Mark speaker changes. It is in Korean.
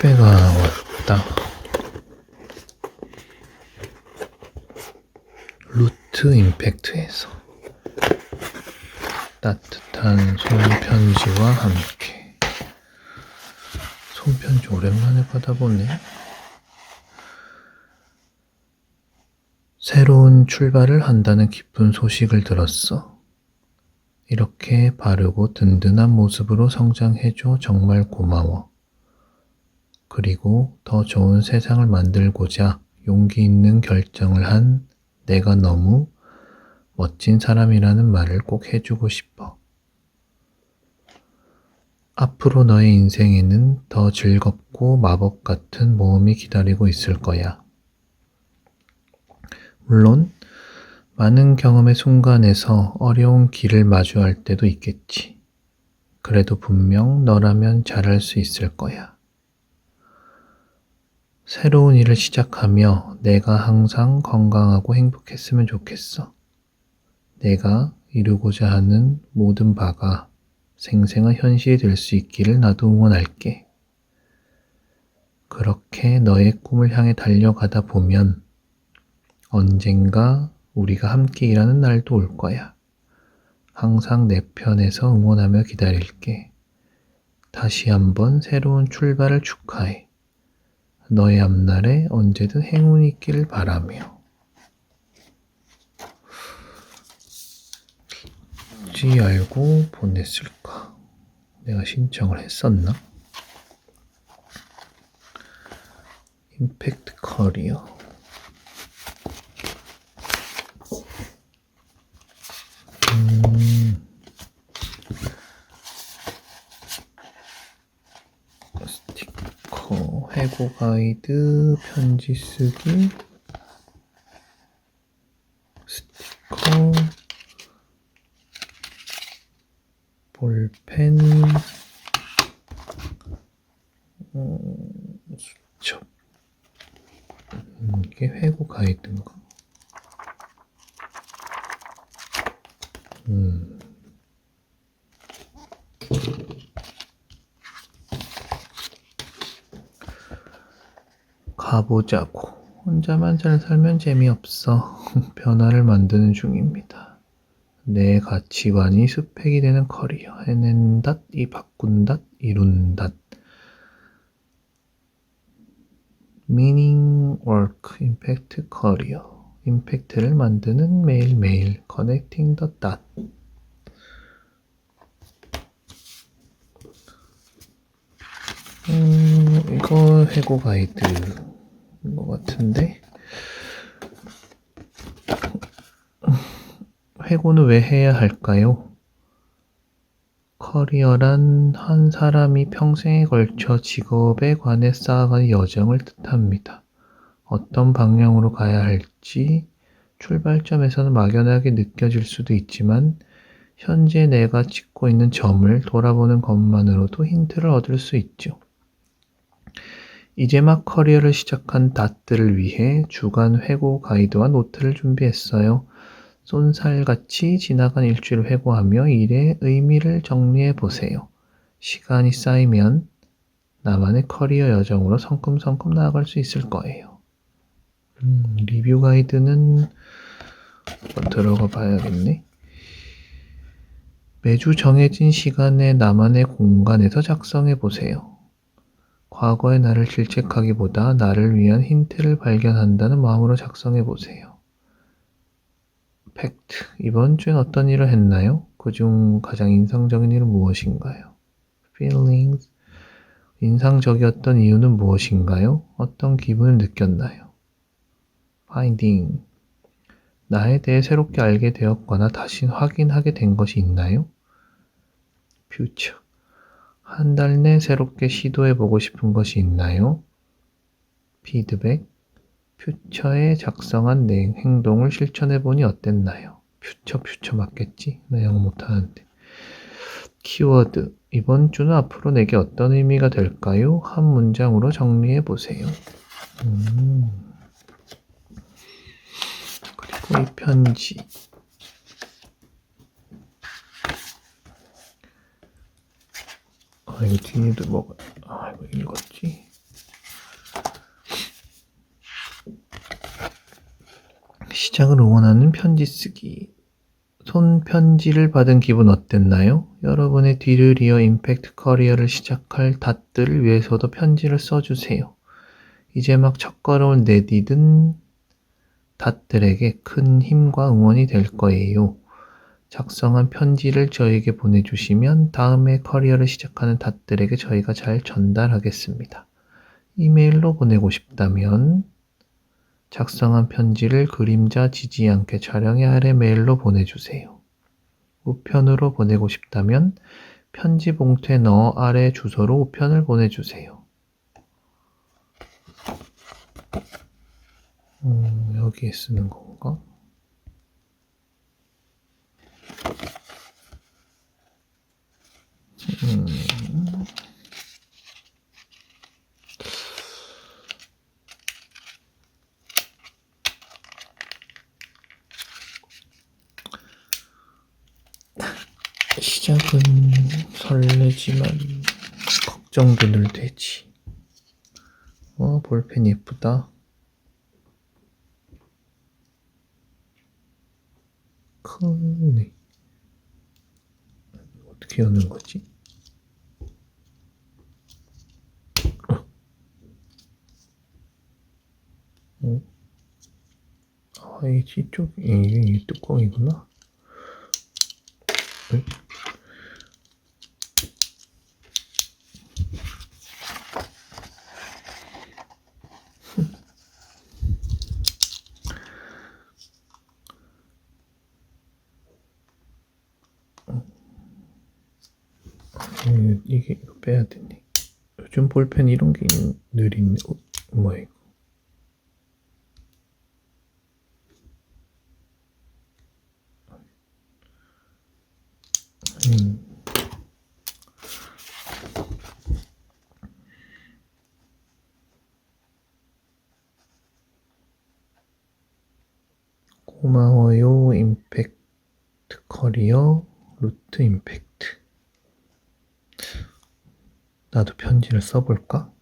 Speaker 1: 택배가 왔다. 루트 임팩트에서 따뜻한 손편지와 함께 손편지 오랜만에 받아보네. 새로운 출발을 한다는 기쁜 소식을 들었어. 이렇게 바르고 든든한 모습으로 성장해줘 정말 고마워. 그리고 더 좋은 세상을 만들고자 용기 있는 결정을 한 내가 너무 멋진 사람이라는 말을 꼭 해주고 싶어. 앞으로 너의 인생에는 더 즐겁고 마법 같은 모험이 기다리고 있을 거야. 물론, 많은 경험의 순간에서 어려운 길을 마주할 때도 있겠지. 그래도 분명 너라면 잘할 수 있을 거야. 새로운 일을 시작하며 내가 항상 건강하고 행복했으면 좋겠어. 내가 이루고자 하는 모든 바가 생생한 현실이 될 수 있기를 나도 응원할게. 그렇게 너의 꿈을 향해 달려가다 보면 언젠가 우리가 함께 일하는 날도 올 거야. 항상 내 편에서 응원하며 기다릴게. 다시 한번 새로운 출발을 축하해. 너의 앞날에 언제든 행운이 있기를 바라며. 지 알고 보냈을까? 내가 신청을 했었나? 임팩트 커리어. 음. 해고 가이드, 편지 쓰기, 스티커, 볼펜, 음, 수첩. 음, 이게 회고 가이드인가? 음. 가보자고. 혼자만 잘 살면 재미없어. 변화를 만드는 중입니다. 내 가치관이 스펙이 되는 커리어. 해낸닷, 이 바꾼닷, 이룬닷. meaning work, impact career. 임팩트를 만드는 매일매일 connecting the dot. 음, 이거 해고 가이드인 것 같은데 해고는 왜 해야 할까요? 커리어란 한 사람이 평생에 걸쳐 직업에 관해 쌓아가는 여정을 뜻합니다. 어떤 방향으로 가야 할지 출발점에서는 막연하게 느껴질 수도 있지만 현재 내가 찍고 있는 점을 돌아보는 것만으로도 힌트를 얻을 수 있죠. 이제 막 커리어를 시작한 닷들을 위해 주간 회고 가이드와 노트를 준비했어요. 쏜살같이 지나간 일주일을 회고하며 일의 의미를 정리해 보세요. 시간이 쌓이면 나만의 커리어 여정으로 성큼성큼 나아갈 수 있을 거예요. 음, 리뷰 가이드는 들어가 봐야겠네. 매주 정해진 시간에 나만의 공간에서 작성해 보세요. 과거의 나를 질책하기보다 나를 위한 힌트를 발견한다는 마음으로 작성해 보세요. 팩트. 이번 주엔 어떤 일을 했나요? 그중 가장 인상적인 일은 무엇인가요? feelings. 인상적이었던 이유는 무엇인가요? 어떤 기분을 느꼈나요? finding. 나에 대해 새롭게 알게 되었거나 다시 확인하게 된 것이 있나요? future. 한 달 내 새롭게 시도해 보고 싶은 것이 있나요? 피드백. 퓨처에 작성한 내 행동을 실천해 보니 어땠나요? 퓨처 퓨처 맞겠지? 나 영어 못하는데. 키워드. 이번 주는 앞으로 내게 어떤 의미가 될까요? 한 문장으로 정리해 보세요. 음. 그리고 이 편지. 아, 이 뒤에도 뭐가, 아, 이거 읽었지? 시작을 응원하는 편지 쓰기. 손편지를 받은 기분 어땠나요? 여러분의 뒤를 이어 임팩트 커리어를 시작할 닷들을 위해서도 편지를 써주세요. 이제 막 첫걸음을 내디든 닷들에게 큰 힘과 응원이 될 거예요. 작성한 편지를 저에게 보내주시면 다음에 커리어를 시작하는 닷들에게 저희가 잘 전달하겠습니다. 이메일로 보내고 싶다면 작성한 편지를 그림자 지지 않게 촬영해 아래 메일로 보내주세요. 우편으로 보내고 싶다면 편지 봉투에 넣어 아래 주소로 우편을 보내주세요. 음, 여기에 쓰는 건가? 음. 시작은 설레지만 걱정도 늘 되지. 어, 볼펜 예쁘다. 크네. 어떻게 여는 거지? 어? 아, 이 뒤쪽, 이게 이 뚜껑이구나. 응? 음, 이게 이거 빼야 되네. 요즘 볼펜 이런 게 있네. 어, 뭐야 이거? 음. 고마워요 임팩트 커리어 루트 임팩트 나도 편지를 써볼까?